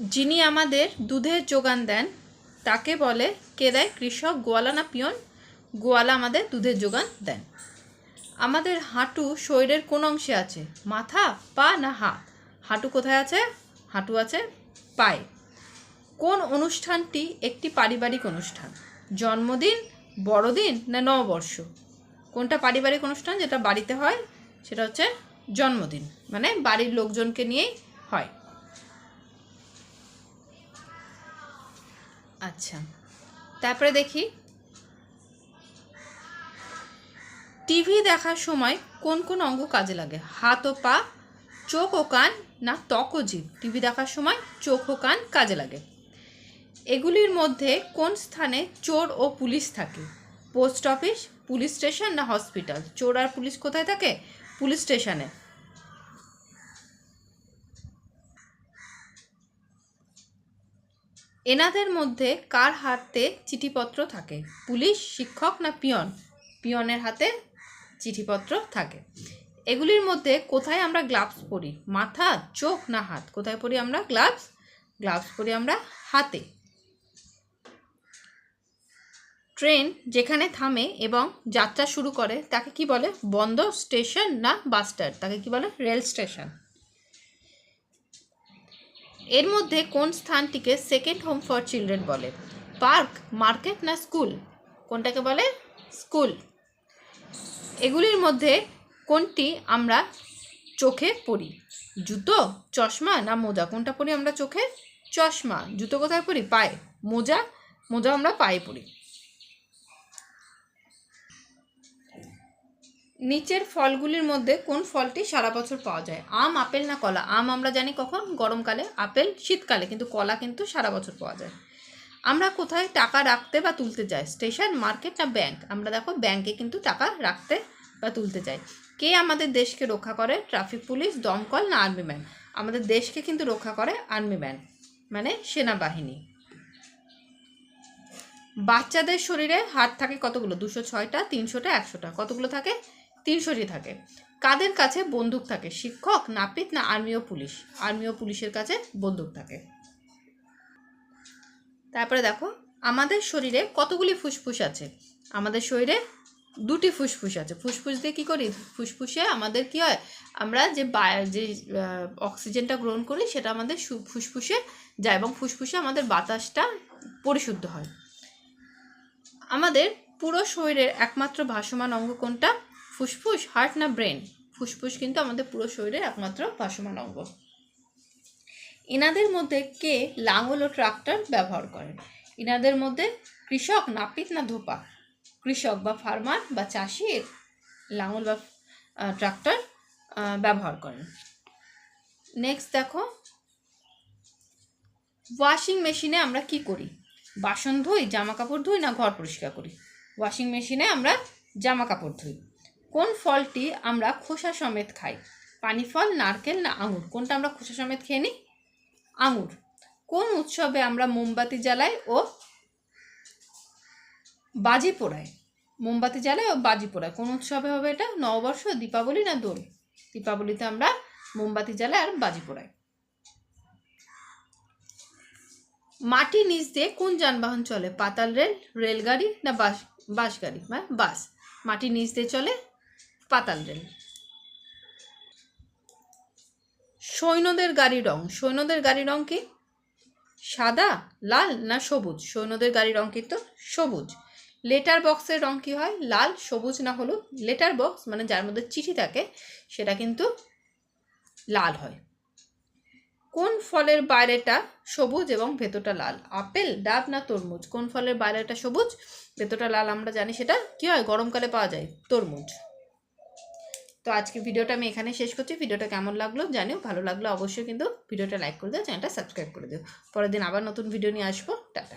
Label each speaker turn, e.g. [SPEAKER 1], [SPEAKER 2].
[SPEAKER 1] যিনি আমাদের দুধের যোগান দেন, তাকে বলে, কে দেয়? কৃষক, গোয়ালা না পিয়ন? গোয়ালা আমাদের দুধের যোগান দেন। আমাদের হাঁটু শরীরের কোন অংশে আছে? মাথা, পা না হাত? হাঁটু কোথায় আছে? হাঁটু আছে পায়ে। কোন অনুষ্ঠানটি একটি পারিবারিক অনুষ্ঠান? জন্মদিন, বড়দিন না নববর্ষ? কোনটা পারিবারিক অনুষ্ঠান যেটা বাড়িতে হয়? সেটা হচ্ছে জন্মদিন। মানে বাড়ির লোকজনকে নিয়েই হয়। আচ্ছা। তারপরে দেখি। টিভি দেখার সময় কোন কোন অঙ্গ কাজে লাগে? হাত ও পা, চোখ ও কান, না ত্বক ও জিভ? টিভি দেখার সময় চোখ ও কান কাজে লাগে। এগুলির মধ্যে কোন স্থানে চোর ও পুলিশ থাকে? পোস্ট অফিস, পুলিশ স্টেশন, না হসপিটাল? চোর আর পুলিশ কোথায় থাকে? পুলিশ স্টেশনে। এনাদের মধ্যে কার হাতে চিঠিপত্র থাকে? পুলিশ, শিক্ষক না পিয়ন? পিয়নের হাতে চিঠিপত্র থাকে। এগুলির মধ্যে কোথায় আমরা গ্লাভস পরি? মাথা, চোখ না হাত? কোথায় পরি আমরা গ্লাভস? গ্লাভস পরি আমরা হাতে। ট্রেন যেখানে থামে এবং যাত্রা শুরু করে, তাকে কি বলে? বন্ধ স্টেশন না বাস স্ট্যান্ড? তাকে কি বলে? Rail station. এর মধ্যে কোন স্থানটিকে সেকেন্ড হোম ফর চিলড্রেন বলে? পার্ক মার্কেট না স্কুল কোনটাকে বলে? স্কুল এগুলির মধ্যে কোনটি আমরা চোখে পড়ি? জুতো, চশমা না মোজা? কোনটা পরি আমরা চোখে? চশমা। জুতো কোথায় পরি পায়ে। মোজা? মোজা আমরা পায়ে পরি নিচের ফলগুলির মধ্যে কোন ফলটি সারা বছর পাওয়া যায়? আম, আপেল না কলা? আম আমরা জানি কখন? গরমকালে। আপেল শীতকালে, কিন্তু কলা কিন্তু সারা বছর পাওয়া যায়। আমরা কোথায় টাকা রাখতে বা তুলতে যাই? স্টেশন, মার্কেট না ব্যাংক? আমরা দেখো ব্যাংকে কিন্তু টাকা রাখতে বা তুলতে যাই। কে আমাদের দেশকে রক্ষা করে? ট্রাফিক পুলিশ, দমকল না আর্মি ম্যান? আমাদের দেশকে কিন্তু রক্ষা করে আর্মি ম্যান মানে সেনাবাহিনী। বাচ্চাদের শরীরে হাত থাকে কতগুলো? দুশো ছয়টা, তিনশোটা, একশোটা। কতগুলো থাকে? তিনশোটি থাকে। কাদের কাছে বন্দুক থাকে? শিক্ষক, নাপিত না আর্মি ও পুলিশ? আর্মি ও পুলিশের কাছে বন্দুক থাকে। তারপরে দেখো, আমাদের শরীরে কতগুলি ফুসফুস আছে? আমাদের শরীরে দুটি ফুসফুস আছে। ফুসফুস দিয়ে কী করি? ফুসফুসে আমাদের কি হয়? আমরা যে যে অক্সিজেনটা গ্রহণ করি, সেটা আমাদের ফুসফুসে যায় এবং ফুসফুসে আমাদের বাতাসটা পরিশুদ্ধ হয়। আমাদের পুরো শরীরের একমাত্র ভাসমান অঙ্গ কোনটা ফুসফুস হার্ট না ব্রেন ফুসফুস কিন্তু আমাদের পুরো শরীরের একমাত্র ভাসমান অঙ্গ। এনাদের মধ্যে কে লাঙল ও ট্রাক্টর ব্যবহার করেন এনাদের মধ্যে কৃষক, নাপিত না ধোপা? কৃষক বা ফার্মার বা চাষি লাঙল বা ট্রাক্টর ব্যবহার করেন। নেক্সট দেখো ওয়াশিং মেশিনে আমরা কি করি? বাসন ধুই, জামা কাপড় ধুই না ঘর পরিষ্কার করি? ওয়াশিং মেশিনে আমরা জামা কাপড় ধুই। কোন ফলটি আমরা খোসা সমেত খাই? পানি ফল, নারকেল না আঙুর? কোনটা আমরা খোসা সমেত খেয়ে নিই? আঙুর। কোন উৎসবে আমরা মোমবাতি জ্বালাই ও বাজি পোড়াই? মোমবাতি জ্বালাই ও বাজি পোড়াই। কোন উৎসবে হবে এটা? নববর্ষ, দীপাবলি না দোল? দীপাবলিতে আমরা মোমবাতি জ্বালাই আর বাজি পোড়াই। মাটি নিচ দিয়ে কোন যানবাহন চলে? পাতাল রেল, রেলগাড়ি না বাস বাস গাড়ি বা বাস। মাটি নিচ দিয়ে চলে পাতাল রেল সৈন্যদের গাড়ি রং। সৈন্যদের গাড়ি রং কি? সাদা, লাল না সবুজ? সৈন্যদের গাড়ি রং কিন্তু সবুজ। লেটার বক্সের রং কি হয়? লাল, সবুজ না হলুদ? লেটার বক্স মানে যার মধ্যে চিঠি থাকে, সেটা কিন্তু লাল হয়। কোন ফলের বাইরেটা সবুজ এবং ভেতরটা লাল? আপেল, ডাব না তরমুজ? কোন ফলের বাইরেটা সবুজ, ভেতরটা লাল? আমরা জানি সেটা কি হয়? গরমকালে পাওয়া যায় তরমুজ। তো আজকে ভিডিওটা আমি এখানে শেষ করছি। ভিডিওটা কেমন লাগল জানিও। ভালো লাগল অবশ্যই কিন্তু ভিডিওটা লাইক করে দিও, চ্যানেলটা সাবস্ক্রাইব করে দিও। পরের দিন আবার নতুন ভিডিও নিয়ে আসব। টাটা।